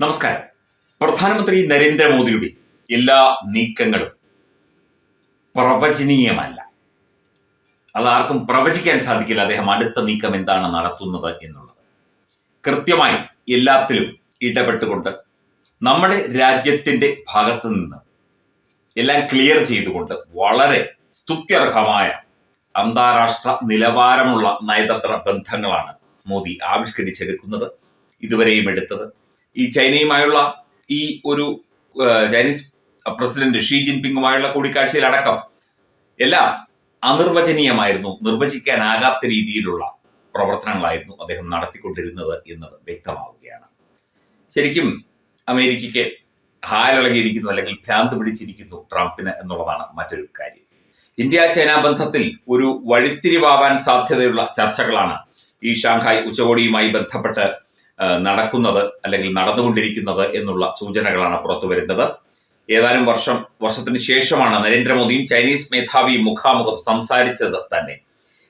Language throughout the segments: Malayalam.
നമസ്കാരം. പ്രധാനമന്ത്രി നരേന്ദ്രമോദിയുടെ എല്ലാ നീക്കങ്ങളും പ്രവചനീയമല്ല. അത് ആർക്കും പ്രവചിക്കാൻ സാധിക്കില്ല അദ്ദേഹം അടുത്ത നീക്കം എന്താണ് നടത്തുന്നത് എന്നുള്ളത്. കൃത്യമായി എല്ലാത്തിലും ഇടപെട്ടുകൊണ്ട് നമ്മുടെ രാജ്യത്തിന്റെ ഭാഗത്ത് നിന്ന് എല്ലാം ക്ലിയർ ചെയ്തുകൊണ്ട് വളരെ സ്തുത്യർഹമായ അന്താരാഷ്ട്ര നിലവാരമുള്ള നയതന്ത്ര ബന്ധങ്ങളാണ് മോദി ആവിഷ്കരിച്ചെടുക്കുന്നത്. ഇതുവരെയും എടുത്തത്. ഈ ചൈനയുമായുള്ള ഈ ഒരു ചൈനീസ് പ്രസിഡന്റ് ഷീ ജിൻപിങ്ങുമായുള്ള കൂടിക്കാഴ്ചയിലടക്കം എല്ലാം അനിർവചനീയമായിരുന്നു നിർവചിക്കാനാകാത്ത രീതിയിലുള്ള പ്രവർത്തനങ്ങളായിരുന്നു അദ്ദേഹം നടത്തിക്കൊണ്ടിരുന്നത് എന്നത് വ്യക്തമാവുകയാണ്. ശരിക്കും അമേരിക്കയ്ക്ക് ഹാലിളകിയിരിക്കുന്നു അല്ലെങ്കിൽ ഭ്രാന്ത് പിടിച്ചിരിക്കുന്നു ട്രംപിന് എന്നുള്ളതാണ് മറ്റൊരു കാര്യം. ഇന്ത്യ ചൈന ബന്ധത്തിൽ ഒരു വഴിത്തിരിവാവാൻ സാധ്യതയുള്ള ചർച്ചകളാണ് ഈ ഷാങ്ഹായ് ഉച്ചകോടിയുമായി ബന്ധപ്പെട്ട് നടക്കുന്നത് അല്ലെങ്കിൽ നടന്നുകൊണ്ടിരിക്കുന്നത് എന്നുള്ള സൂചനകളാണ് പുറത്തു വരുന്നത്. ഏതാനും വർഷം വർഷത്തിന് ശേഷമാണ് നരേന്ദ്രമോദിയും ചൈനീസ് മേധാവിയും മുഖാമുഖം സംസാരിച്ചത് തന്നെ.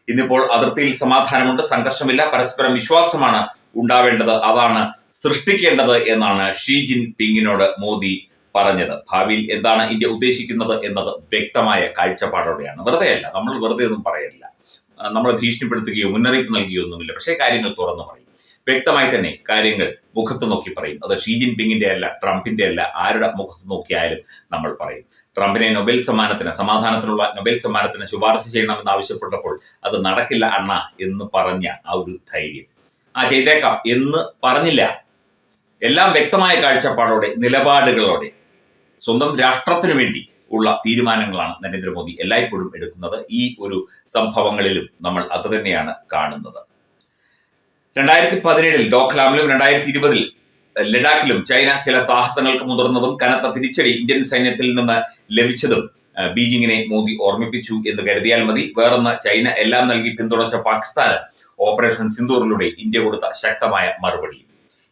ഇന്നിപ്പോൾ അതിർത്തിയിൽ സമാധാനമുണ്ട് സംഘർഷമില്ല പരസ്പരം വിശ്വാസമാണ് ഉണ്ടാവേണ്ടത് അതാണ് സൃഷ്ടിക്കേണ്ടത് എന്നാണ് ഷീ ജിൻ പിങ്ങിനോട് മോദി പറഞ്ഞത്. ഭാവിയിൽ എന്താണ് ഇന്ത്യ ഉദ്ദേശിക്കുന്നത് എന്നത് വ്യക്തമായ കാഴ്ചപ്പാടോടെയാണ്. വെറുതെ അല്ല നമ്മൾ വെറുതെ ഒന്നും പറയില്ല. ആ, നമ്മളെ ഭീഷണിപ്പെടുത്തുകയോ മുന്നറിയിപ്പ് നൽകുകയോ ഒന്നുമില്ല പക്ഷേ കാര്യങ്ങൾ തുറന്നു പറയും. വ്യക്തമായി തന്നെ കാര്യങ്ങൾ മുഖത്ത് നോക്കി പറയും. അത് ഷീ ജിൻ പിങ്ങിന്റെ അല്ല ട്രംപിന്റെ അല്ല ആരുടെ മുഖത്ത് നോക്കിയാലും നമ്മൾ പറയും. ട്രംപിനെ നൊബേൽ സമ്മാനത്തിന് സമാധാനത്തിനുള്ള നൊബേൽ സമ്മാനത്തിന് ശുപാർശ ചെയ്യണമെന്ന് ആവശ്യപ്പെട്ടപ്പോൾ അത് നടക്കില്ല അണ്ണ എന്ന് പറഞ്ഞ ആ ഒരു ധൈര്യം. ആ ചെയ്തേക്കാം എന്ന് പറഞ്ഞില്ല. എല്ലാം വ്യക്തമായ കാഴ്ചപ്പാടോടെ നിലപാടുകളോടെ സ്വന്തം രാഷ്ട്രത്തിനു വേണ്ടി ഉള്ള തീരുമാനങ്ങളാണ് നരേന്ദ്രമോദി എല്ലായ്പ്പോഴും എടുക്കുന്നത്. ഈ ഒരു സംഭവങ്ങളിലും നമ്മൾ അത് തന്നെയാണ് കാണുന്നത്. രണ്ടായിരത്തി പതിനേഴിൽ ഡോക്ലാമിലും രണ്ടായിരത്തി ഇരുപതിൽ ലഡാക്കിലും ചൈന ചില സാഹസങ്ങൾക്ക് മുതിർന്നതും കനത്ത തിരിച്ചടി ഇന്ത്യൻ സൈന്യത്തിൽ നിന്ന് ലഭിച്ചതും ബീജിങ്ങിനെ മോദി ഓർമ്മിപ്പിച്ചു എന്ന് കരുതിയാൽ മതി. വേറൊന്ന് ചൈന എല്ലാം നൽകി പിന്തുണച്ച പാകിസ്ഥാന് ഓപ്പറേഷൻ സിന്ദൂറിലൂടെ ഇന്ത്യ കൊടുത്ത ശക്തമായ മറുപടി.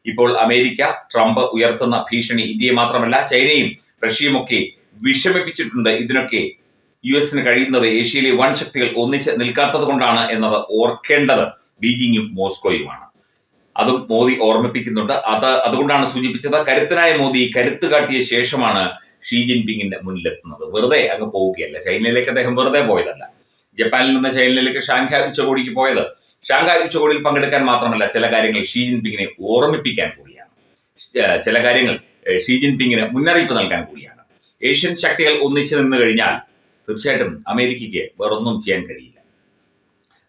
ഇപ്പോൾ അമേരിക്ക ട്രംപ് ഉയർത്തുന്ന ഭീഷണി ഇന്ത്യയെ മാത്രമല്ല ചൈനയും റഷ്യയുമൊക്കെ വിഷമിപ്പിച്ചിട്ടുണ്ട്. ഇതിനൊക്കെ യു എസിന് കഴിയുന്നത് ഏഷ്യയിലെ വൻ ശക്തികൾ ഒന്നിച്ച് നിൽക്കാത്തത് കൊണ്ടാണ് എന്നത് ഓർക്കേണ്ടത് ബീജിങ്ങും മോസ്കോയുമാണ്. അതും മോദി ഓർമ്മിപ്പിക്കുന്നുണ്ട്. അത് അതുകൊണ്ടാണ് സൂചിപ്പിച്ചത് കരുത്തനായ മോദി കരുത്ത് കാട്ടിയ ശേഷമാണ് ഷീ ജിൻപിങ്ങിന്റെ മുന്നിലെത്തുന്നത്. വെറുതെ അങ്ങ് പോവുകയല്ല. ചൈനയിലേക്ക് അദ്ദേഹം വെറുതെ പോയതല്ല. ജപ്പാനിൽ നിന്ന് ചൈനയിലേക്ക് ഷാങ്ഹായ് ഉച്ചകോടിക്ക് പോയത്. ഷാങ്ഹായ് ഉച്ചകോടിയിൽ പങ്കെടുക്കാൻ മാത്രമല്ല ചില കാര്യങ്ങൾ ഷീ ജിൻപിങ്ങിനെ ഓർമ്മിപ്പിക്കാൻ കൂടിയാണ്. ചില കാര്യങ്ങൾ ഷീ ജിൻപിങ്ങിന് മുന്നറിയിപ്പ് നൽകാൻ കൂടിയാണ്. ഏഷ്യൻ ശക്തികൾ ഒന്നിച്ചു നിന്ന് കഴിഞ്ഞാൽ തീർച്ചയായിട്ടും അമേരിക്കയ്ക്ക് വേറൊന്നും ചെയ്യാൻ കഴിയില്ല.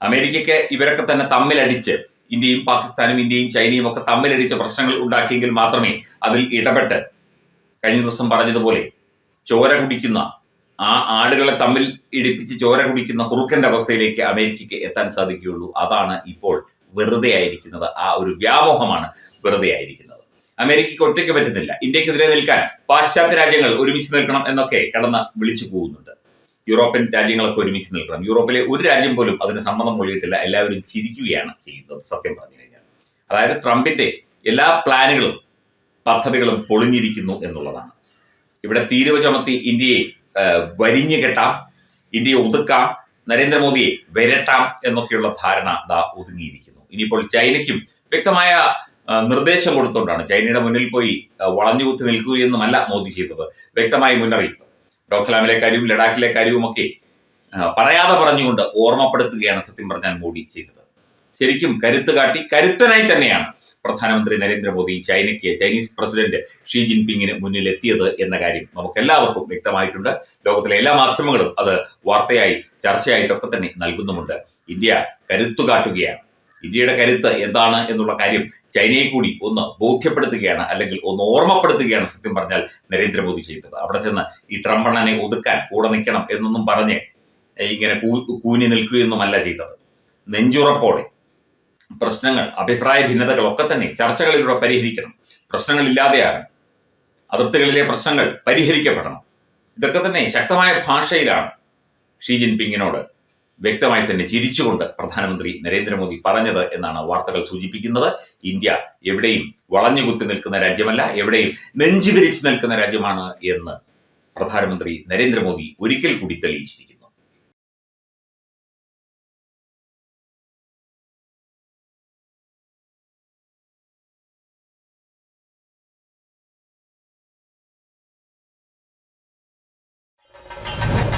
അമേരിക്കയ്ക്ക് ഇവരൊക്കെ തന്നെ തമ്മിലടിച്ച് ഇന്ത്യയും പാകിസ്ഥാനും ഇന്ത്യയും ചൈനയും ഒക്കെ തമ്മിലടിച്ച പ്രശ്നങ്ങൾ ഉണ്ടാക്കിയെങ്കിൽ മാത്രമേ അതിൽ ഇടപെട്ട് കഴിഞ്ഞ ദിവസം പറഞ്ഞതുപോലെ ചോര കുടിക്കുന്ന ആ ആടുകളെ തമ്മിൽ ഇടിപ്പിച്ച് ചോര കുടിക്കുന്ന കുറുക്കന്റെ അവസ്ഥയിലേക്ക് അമേരിക്കയ്ക്ക് എത്താൻ സാധിക്കുകയുള്ളൂ. അതാണ് ഇപ്പോൾ വെറുതെ ആയിരിക്കുന്നത്. ആ ഒരു വ്യാമോഹമാണ് വെറുതെ ആയിരിക്കുന്നത്. അമേരിക്കയ്ക്ക് ഒറ്റയ്ക്ക് പറ്റുന്നില്ല. ഇന്ത്യക്കെതിരെ നിൽക്കാൻ പാശ്ചാത്യ രാജ്യങ്ങൾ ഒരുമിച്ച് നിൽക്കണം എന്നൊക്കെ കടന്ന് വിളിച്ചു പോകുന്നുണ്ട്. യൂറോപ്യൻ രാജ്യങ്ങളൊക്കെ ഒരുമിച്ച് നിൽക്കണം. യൂറോപ്പിലെ ഒരു രാജ്യം പോലും അതിന് സമ്മതം മൊഴിയിട്ടില്ല എല്ലാവരും ചിരിക്കുകയാണ് ചെയ്യുന്നത്. സത്യം പറഞ്ഞു കഴിഞ്ഞാൽ. അതായത് ട്രംപിന്റെ എല്ലാ പ്ലാനുകളും പദ്ധതികളും പൊളിഞ്ഞിരിക്കുന്നു എന്നുള്ളതാണ്. ഇവിടെ തീരുവ ചുമത്തി ഇന്ത്യയെ വരിഞ്ഞു കെട്ടാം. ഇന്ത്യയെ ഒതുക്കാം. നരേന്ദ്രമോദിയെ വരട്ടാം എന്നൊക്കെയുള്ള ധാരണ ദാ ഒതുങ്ങിയിരിക്കുന്നു. ഇനിയിപ്പോൾ ചൈനയ്ക്കും വ്യക്തമായ നിർദ്ദേശം കൊടുത്തുകൊണ്ടാണ് ചൈനയുടെ മുന്നിൽ പോയി വളഞ്ഞുകുത്തി നിൽക്കുകയെന്നുമല്ല മോദി ചെയ്തത്. വ്യക്തമായ മുന്നറിയിപ്പ്. ഡോക്ലാമിലെ കാര്യവും ലഡാക്കിലെ കാര്യവുമൊക്കെ പറയാതെ പറഞ്ഞുകൊണ്ട് ഓർമ്മപ്പെടുത്തുകയാണ് സത്യം പറഞ്ഞാൽ മോഡി ചെയ്തത്. ശരിക്കും കരുത്ത് കാട്ടി കരുത്തനായി തന്നെയാണ് പ്രധാനമന്ത്രി നരേന്ദ്രമോദി ചൈനയ്ക്ക് ചൈനീസ് പ്രസിഡന്റ് ഷീ ജിൻപിങ്ങിന് മുന്നിൽ എത്തിയത് എന്ന കാര്യം നമുക്ക് എല്ലാവർക്കും വ്യക്തമായിട്ടുണ്ട്. ലോകത്തിലെ എല്ലാ മാധ്യമങ്ങളും അത് വാർത്തയായി ചർച്ചയായിട്ടൊക്കെ തന്നെ നൽകുന്നുമുണ്ട്. ഇന്ത്യ കരുത്തു കാട്ടുകയാണ്. ഇന്ത്യയുടെ കരുത്ത് എന്താണ് എന്നുള്ള കാര്യം ചൈനയെ കൂടി ഒന്ന് ബോധ്യപ്പെടുത്തുകയാണ് അല്ലെങ്കിൽ ഒന്ന് ഓർമ്മപ്പെടുത്തുകയാണ് സത്യം പറഞ്ഞാൽ നരേന്ദ്രമോദി ചെയ്തത്. അവിടെ ചെന്ന് ഈ ട്രംപണ്ണനെ ഒതുക്കാൻ കൂടെ നിൽക്കണം എന്നൊന്നും പറഞ്ഞ് ഇങ്ങനെ കൂനി നിൽക്കുകയൊന്നുമല്ല ചെയ്തത്. നെഞ്ചുറപ്പോടെ പ്രശ്നങ്ങൾ അഭിപ്രായ ഭിന്നതകൾ ഒക്കെ തന്നെ ചർച്ചകളിലൂടെ പരിഹരിക്കണം. പ്രശ്നങ്ങൾ ഇല്ലാതെയാകണം അതിർത്തികളിലെ പ്രശ്നങ്ങൾ പരിഹരിക്കപ്പെടണം. ഇതൊക്കെ തന്നെ ശക്തമായ ഭാഷയിലാണ് ഷീ ജിൻപിങ്ങിനോട് വ്യക്തമായി തന്നെ ചിരിച്ചുകൊണ്ട് പ്രധാനമന്ത്രി നരേന്ദ്രമോദി പറഞ്ഞത് എന്നാണ് വാർത്തകൾ സൂചിപ്പിക്കുന്നത്. ഇന്ത്യ എവിടെയും വളഞ്ഞുകുത്തി നിൽക്കുന്ന രാജ്യമല്ല എവിടെയും നെഞ്ചുവിരിച്ച് നിൽക്കുന്ന രാജ്യമാണ് എന്ന് പ്രധാനമന്ത്രി നരേന്ദ്രമോദി ഒരിക്കൽ കൂടി തെളിയിച്ചിരിക്കുന്നു.